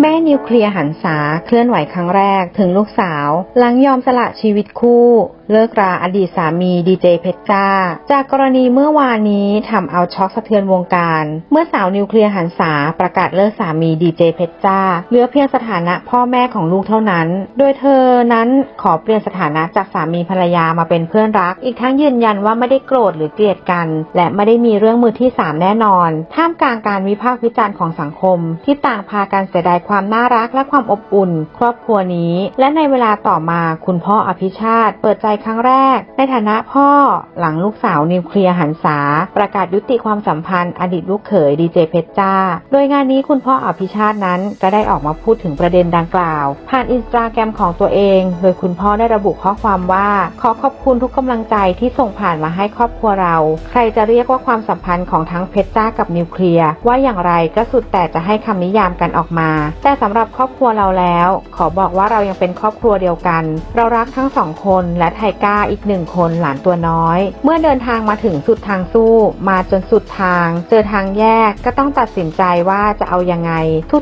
แม่นิวเคลียร์หันษาเคลื่อนไหวครั้งแรกถึงลูกสาว หลังยอมสละชีวิตคู่เลิกราอดีตสามีดีเจเพชรจ้า จากกรณีเมื่อวานนี้ทำเอาช็อกสะเทือนวงการ เมื่อสาวนิวเคลียร์หันษาประกาศเลิกสามีดีเจเพชรจ้าเหลือเพียงสถานะพ่อแม่ของลูกเท่านั้น โดยเธอนั้นขอเปลี่ยนสถานะจากสามีภรรยามาเป็นเพื่อนรัก อีกทั้งยืนยันว่าไม่ได้โกรธหรือเกลียดกัน และไม่ได้มีเรื่องมือที่สามแน่นอน ท่ามกลางการวิพากษ์วิจารณ์ของสังคม ที่ต่างพากันเสียดายความน่ารักและความอบอุ่น ครอบครัวนี้ และในเวลาต่อมาคุณพ่ออภิชาติเปิดใจครั้งแรก ในฐานะพ่อหลังลูกสาวนิวเคลียร์หันษา ประกาศยุติความสัมพันธ์อดีตลูกเขยดีเจเพชรจ้า โดยงานนี้คุณพ่ออภิชาตินั้นก็ได้ออกมาพูดถึงประเด็นดังกล่าว ผ่านอินสตาแกรมของตัวเอง โดยคุณพ่อได้ระบุข้อความว่า ขอขอบคุณทุกกำลังใจที่ส่งผ่านมาให้ครอบครัวเรา ใครจะเรียกว่าความสัมพันธ์ของทั้งเพชรจ้ากับนิวเคลียร์ว่าอย่างไรก็สุดแต่จะให้คำนิยามกันออกมา แต่สำหรับครอบครัวเราแล้ว ขอบอกว่าเรายังเป็นครอบครัวเดียวกัน เรารักทั้งสองคนและไทก้าอีกหนึ่งคนหลานตัวน้อย เมื่อเดินทางมาถึงสุดทางสู้ มาจนสุดทาง เจอทางแยกก็ต้องตัดสินใจว่าจะเอายังไง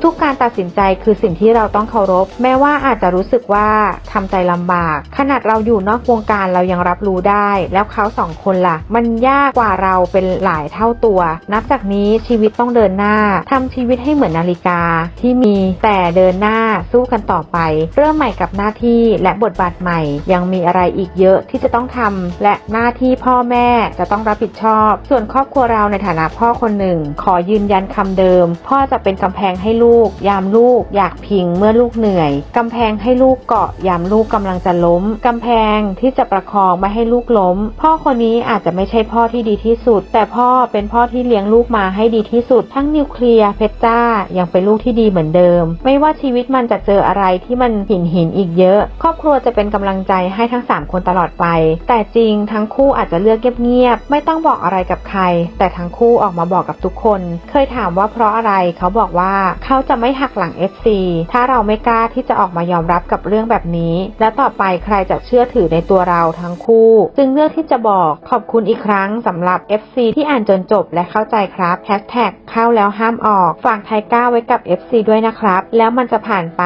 ทุกๆ การตัดสินใจคือสิ่งที่เราต้องเคารพ แม้ว่าอาจจะรู้สึกว่าทำใจลำบาก ขนาดเราอยู่นอกวงการเรายังรับรู้ได้ แล้วเขาสองคนล่ะ มันยากกว่าเราเป็นหลายเท่าตัว นับจากนี้ชีวิตต้องเดินหน้าทำชีวิตให้เหมือนนาฬิกาที่มีแต่เดินหน้าสู้กันต่อไป เริ่มใหม่กับหน้าที่และบทบาทใหม่ยังมีอะไรอีกเยอะที่จะต้องทำและหน้าที่พ่อแม่จะต้องรับผิดชอบ ส่วนครอบครัวเราในฐานะพ่อคนหนึ่ง ขอยืนยันคำเดิม พ่อจะเป็นกำแพงให้ลูก ยามลูก อยากพิงเมื่อลูกเหนื่อยกำแพงให้ลูกเกาะยามลูกกำลังจะล้มกำแพงที่จะประคองไม่ให้ลูกล้ม พ่อคนนี้อาจจะไม่ใช่พ่อที่ดีที่สุด แต่พ่อเป็นพ่อที่เลี้ยงลูกมาให้ดีที่สุด ทั้งนิวเคลียร์เพชรจ้ายังเป็นลูกที่ดีเหมือนเดิม ไม่ว่าชีวิตมันจะเจออะไรที่มันหินหินอีกเยอะ ครอบครัวจะเป็นกำลังใจให้ทั้ง 3 คนตลอดไป แต่จริงทั้งคู่อาจจะเลือกเงียบๆไม่ต้องบอกอะไรกับใคร แต่ทั้งคู่ออกมาบอกกับทุกคน เคยถามว่าเพราะอะไรเขาบอกว่าเขาจะไม่หักหลัง FC ถ้าเราไม่กล้าที่จะออกมายอมรับกับเรื่องแบบนี้ และต่อไปใครจะเชื่อถือในตัวเราทั้งคู่ จึงเลือกที่จะบอกขอบคุณอีกครั้งสำหรับ FC ที่อ่านจนจบและเข้าใจครับแฮชแท็ก เข้าแล้วห้ามออก ฝากไทก้าไว้กับ FC ด้วยนะครับ แล้วมันจะผ่านไป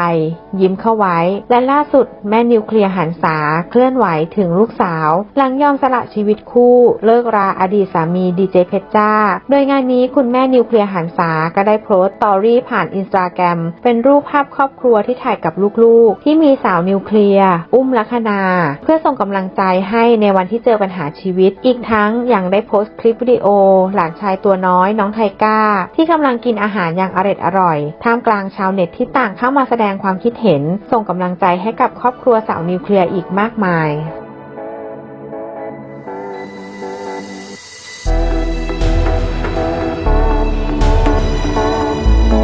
ยิ้มเข้าไว้ และล่าสุดแม่นิวเคลียร์หันษาเคลื่อนไหวถึงลูกสาว หลังยอมสละชีวิตคู่ เลิกราอดีตสามีดีเจเพชรจ้า โดยงานนี้คุณแม่นิวเคลียร์หันษาก็ได้โพสต์ตอรี่ผ่านอินสตาแกรมเป็นรูปภาพครอบครัวที่ถ่ายกับลูกๆ ที่มีสาวนิวเคลียร์อุ้มลัคนา เพื่อส่งกำลังใจให้ในวันที่เจอปัญหาชีวิต อีกทั้งยังได้โพสต์คลิปวิดีโอ หลานชายตัวน้อยน้องไทก้าที่กำลังกินอาหารอย่างอร็ดอร่อยท่ามกลางชาวเน็ตที่ต่างเข้ามาแสดงความคิดเห็น ส่งกำลังใจให้กับครอบครัวสาวนิวเคลียร์อีกมากมาย